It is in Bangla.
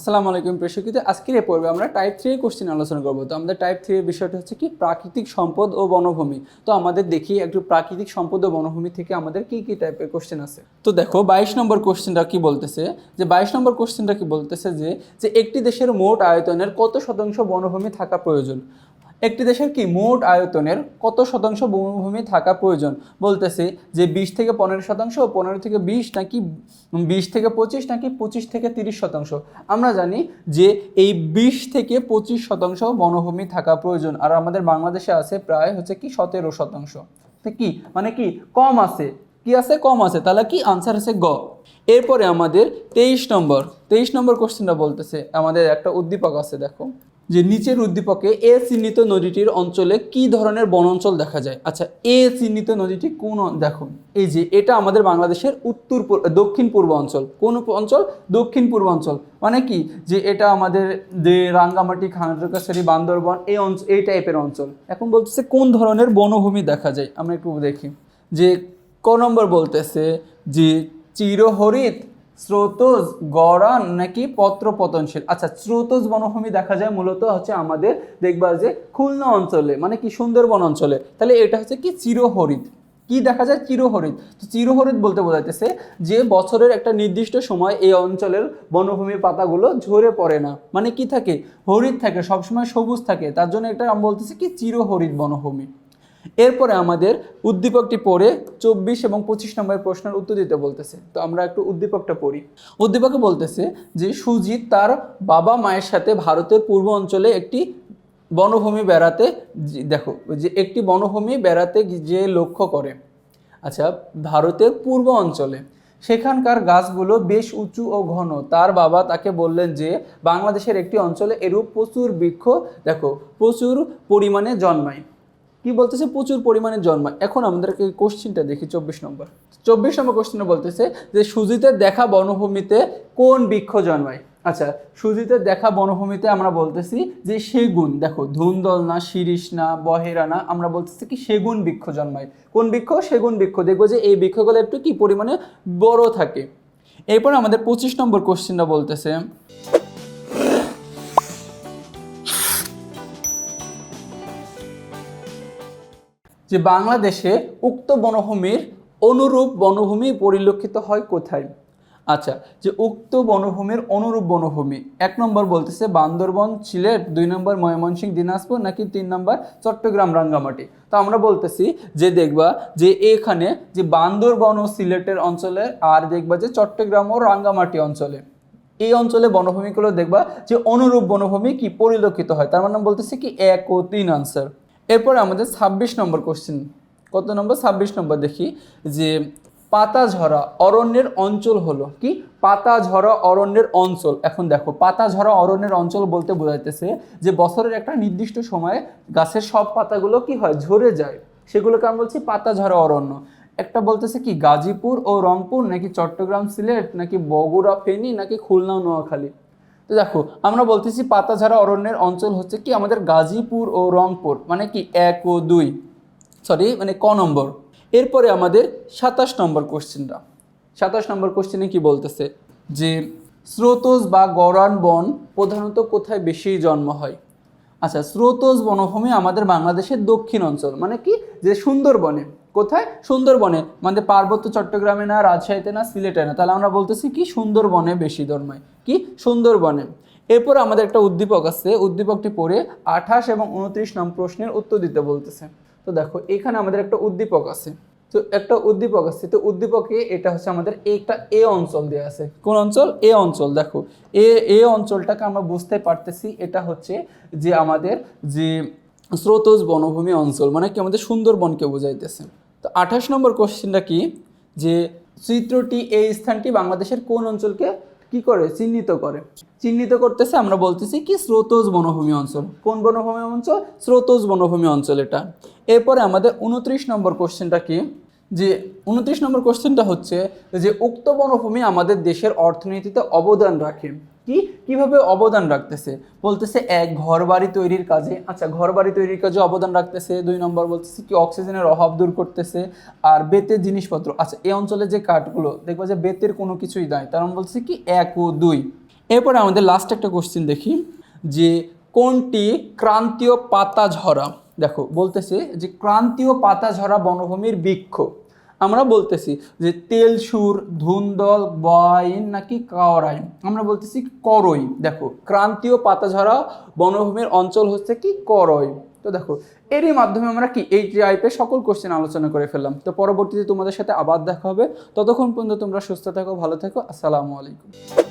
আসসালামু আলাইকুম প্রেক্ষিত আজকের এ পর্বে আমরা টাইপ থ্রি কোশ্চেন আলোচনা করব। তো আমাদের টাইপ থ্রি বিষয়টা হচ্ছে কি? প্রাকৃতিক সম্পদ ও বনভূমি। তো আমাদের দেখি একটু প্রাকৃতিক সম্পদ ও বনভূমি থেকে আমাদের কি কি টাইপের কোশ্চেন আছে। তো দেখো, বাইশ নম্বর কোশ্চেনটা কি বলতেছে? যে বাইশ নম্বর কোশ্চেনটা কি বলতেছে যে যে একটি দেশের মোট আয়তনের কত শতাংশ বনভূমি থাকা প্রয়োজন? একটি দেশের কি মোট আয়তনের কত শতাংশ বনভূমি থাকা প্রয়োজন? বলতেছে যে বিশ থেকে পনেরো শতাংশ, পনেরো থেকে বিশ নাকি বিশ থেকে পঁচিশ নাকি পঁচিশ থেকে তিরিশ শতাংশ? আমরা জানি যে এই বিশ থেকে পঁচিশ শতাংশ বনভূমি থাকা প্রয়োজন। আর আমাদের বাংলাদেশে আছে প্রায় হচ্ছে কি সতেরো শতাংশ। কি? মানে কি কম আছে। কি আছে? কম আছে। তাহলে কি আনসার আছে গ। এরপরে আমাদের তেইশ নম্বর। তেইশ নম্বর কোশ্চেনটা বলতেছে। আমাদের একটা উদ্দীপক আছে, দেখো। যে নিচের উদ্দীপকে এ চিহ্নিত নদীটির অঞ্চলে কি ধরনের বনাঞ্চল দেখা যায়? আচ্ছা এ চিহ্নিত নদীটি কোন অ- দেখো এই যে এটা আমাদের বাংলাদেশের উত্তর দক্ষিণ পূর্ব অঞ্চল। কোন অঞ্চল? দক্ষিণ পূর্ব অঞ্চল। মানে কি? যে এটা আমাদের যে রাঙ্গামাটি খানারকাছারি বান্দরবন, এই অঞ্চল এই টাইপের অঞ্চল। এখন বলতেছে কোন ধরনের বনভূমি দেখা যায়? আমরা একটু দেখি। যে ক নম্বর বলতেছে যে চিরহরিত স্রোতজ গড়ান নাকি পত্র পতনশীল? আচ্ছা স্রোতজ বনভূমি দেখা যায় মূলত হচ্ছে আমাদের দেখবা যে খুলনা অঞ্চলে মানে কি সুন্দরবন অঞ্চলে। তাহলে এটা হচ্ছে কি চিরহরিত। কি দেখা যায়? চিরহরিত। তো চিরহরিত বলতে বোঝাইতেছে যে বছরের একটা নির্দিষ্ট সময় এই অঞ্চলের বনভূমির পাতাগুলো ঝরে পড়ে না। মানে কি থাকে? হরিত থাকে, সবসময় সবুজ থাকে। তার জন্য এটা আমরা বলতেছি কি চিরহরিত বনভূমি। এরপরে আমাদের উদ্দীপকটি পড়ে চব্বিশ এবং পঁচিশ নম্বরের প্রশ্নের উত্তর দিতে বলতেছে। তো আমরা একটু উদ্দীপকটা পড়ি। উদ্দীপকে বলতেছে যে, সুজিত তার বাবা মায়ের সাথে ভারতের পূর্ব অঞ্চলে একটি বনভূমি বেড়াতে দেখো, যে একটি বনভূমি বেড়াতে যে লক্ষ্য করে। আচ্ছা ভারতের পূর্ব অঞ্চলে। সেখানকার গাছগুলো বেশ উঁচু ও ঘন। তার বাবা তাকে বললেন যে, বাংলাদেশের একটি অঞ্চলে এরূপ প্রচুর বৃক্ষ, দেখো, প্রচুর পরিমাণে জন্মায়। কি বলতেছে? প্রচুর পরিমাণে জন্মায়। এখন আমাদেরকে কোশ্চিনটা দেখি, চব্বিশ নম্বর। চব্বিশ নম্বর কোশ্চিনে বলতেছে যে, সুজিতের দেখা বনভূমিতে কোন বৃক্ষ জন্মায়? আচ্ছা সুজিতের দেখা বনভূমিতে আমরা বলতেছি যে, সেগুন। দেখো ধুন্দল না শিরিষ না বহেরা না আমরা বলতেছি কি, সেগুন বৃক্ষ জন্মায়। কোন বৃক্ষ? সেগুন বৃক্ষ। দেখব যে, এই বৃক্ষগুলো একটু কি পরিমাণে বড় থাকে। এরপর আমাদের পঁচিশ নম্বর কোশ্চিনটা বলতেছে যে বাংলাদেশে উক্ত বনভূমির অনুরূপ বনভূমি পরিলক্ষিত হয় কোথায়? আচ্ছা যে উক্ত বনভূমির অনুরূপ বনভূমি, এক নম্বর বলতেছে বান্দরবন সিলেট দুই নম্বর ময়মনসিংহ, দিনাজপুর, নাকি তিন নম্বর চট্টগ্রাম, রাঙ্গামাটি? তো আমরা বলতেছি যে দেখবা যে এখানে যে বান্দরবন ও সিলেটের অঞ্চলে আর দেখবা যে চট্টগ্রাম ও রাঙ্গামাটি অঞ্চলে। এই অঞ্চলে বনভূমিগুলো দেখবা যে অনুরূপ বনভূমি কি পরিলক্ষিত হয়? তার মানে বলতেছি কি এক ও তিন আনসার এরপর আমাদের ছাব্বিশ নম্বর কোশ্চেন কত নম্বর? ছাব্বিশ নম্বর দেখি যে পাতা ঝরা অরণ্যের অঞ্চল হলো কি? পাতা ঝরা অরণ্যের অঞ্চল। এখন দেখো পাতা ঝরা অরণ্যের অঞ্চল বলতে বোঝাইতেছে যে বছরের একটা নির্দিষ্ট সময়ে গাছের সব পাতাগুলো কি হয়? ঝরে যায়। সেগুলোকে আমি বলছি পাতা ঝরা অরণ্য। একটা বলতেছে কি, গাজীপুর ও রংপুর নাকি চট্টগ্রাম সিলেট নাকি বগুড়া ফেনী নাকি খুলনা নোয়াখালী? তো দেখো, আমরা বলতেছি পাতাঝাড়া অরণ্যের অঞ্চল হচ্ছে কি আমাদের গাজীপুর ও রংপুর মানে কি এক ও দুই সরি মানে ক নম্বর। এরপরে আমাদের সাতাশ নম্বর কোশ্চেনটা সাতাশ নম্বর কোশ্চেনে কি বলতেছে? যে স্রোতস বা গরান বন প্রধানত কোথায় বেশি জন্ম হয়? আচ্ছা স্রোতস বনভূমি আমাদের বাংলাদেশের দক্ষিণ অঞ্চল মানে কি? যে সুন্দরবনে। কোথায়? সুন্দরবনে। মানে পার্বত্য চট্টগ্রামে না, রাজশাহীতে না, সিলেটে না। তাহলে আমরা বলতেছি কি, সুন্দরবনে বেশি জন্মায় কি? সুন্দরবনে। এরপর আমাদের একটা উদ্দীপক আছে। উদ্দীপকটি পড়ে আঠাশ এবং উনত্রিশ নম্বর প্রশ্নের উত্তর দিতে বলতেছে। তো দেখো, এখানে আমাদের একটা উদ্দীপক আছে। তো একটা উদ্দীপক আছে। তো উদ্দীপকে এটা হচ্ছে আমাদের একটা এ অঞ্চল দেওয়া আছে। কোন অঞ্চল? এ অঞ্চল। দেখো, এ এ অঞ্চলটাকে আমরা বুঝতে পারতেছি। এটা হচ্ছে যে আমাদের যে স্রোতজ বনভূমি অঞ্চল মানে কি আমাদের সুন্দরবনকে বোঝাইতেছে। তো আঠাশ নম্বর কোশ্চেনটা কি? যে চিত্রটি এই স্থানটি বাংলাদেশের কোন অঞ্চলকে কি করে? চিহ্নিত করে। চিহ্নিত করতেছে আমরা বলতেছি কি স্রোতজ বনভূমি অঞ্চল। কোন বনভূমি অঞ্চল? স্রোতজ বনভূমি অঞ্চল এটা। এরপরে আমাদের উনত্রিশ নম্বর কোশ্চেনটা কি? যে উনত্রিশ নম্বর কোশ্চেনটা হচ্ছে যে উক্ত বনভূমি আমাদের দেশের অর্থনীতিতে অবদান রাখে। কি? কীভাবে অবদান রাখতেছে? বলতেছে এক ঘর বাড়ি তৈরির কাজে। আচ্ছা ঘর বাড়ি তৈরির কাজে অবদান রাখতেছে, দুই নম্বর বলতেছে কি অক্সিজেনের অভাব দূর করতেছে আর বেতের জিনিসপত্র। আচ্ছা এই অঞ্চলে যে কাঠগুলো, দেখব যে বেতের কোনো কিছুই নাই। তার মানে বলতেছে কি এক ও দুই। এরপরে আমাদের লাস্ট একটা কোশ্চেন দেখি, যে কোনটি ক্রান্তীয় পাতা ঝরা? দেখো, বলতেছে যে ক্রান্তীয় পাতা ঝরা বনভূমির বৃক্ষ। আমরা বলতেছি যে তেল, সুর ধুন্দল বয়ন নাকি কাওরাইন। আমরা বলতেছি করই। দেখো, ক্রান্তীয় পাতাঝরা বনভূমির অঞ্চল হচ্ছে কি? করই। তো দেখো, এরই মাধ্যমে আমরা কি এই টাইপের সকল কোশ্চেন আলোচনা করে ফেললাম। তো পরবর্তীতে তোমাদের সাথে আবার দেখা হবে। ততক্ষণ পর্যন্ত তোমরা সুস্থ থাকো, ভালো থাকো। আসসালামু আলাইকুম।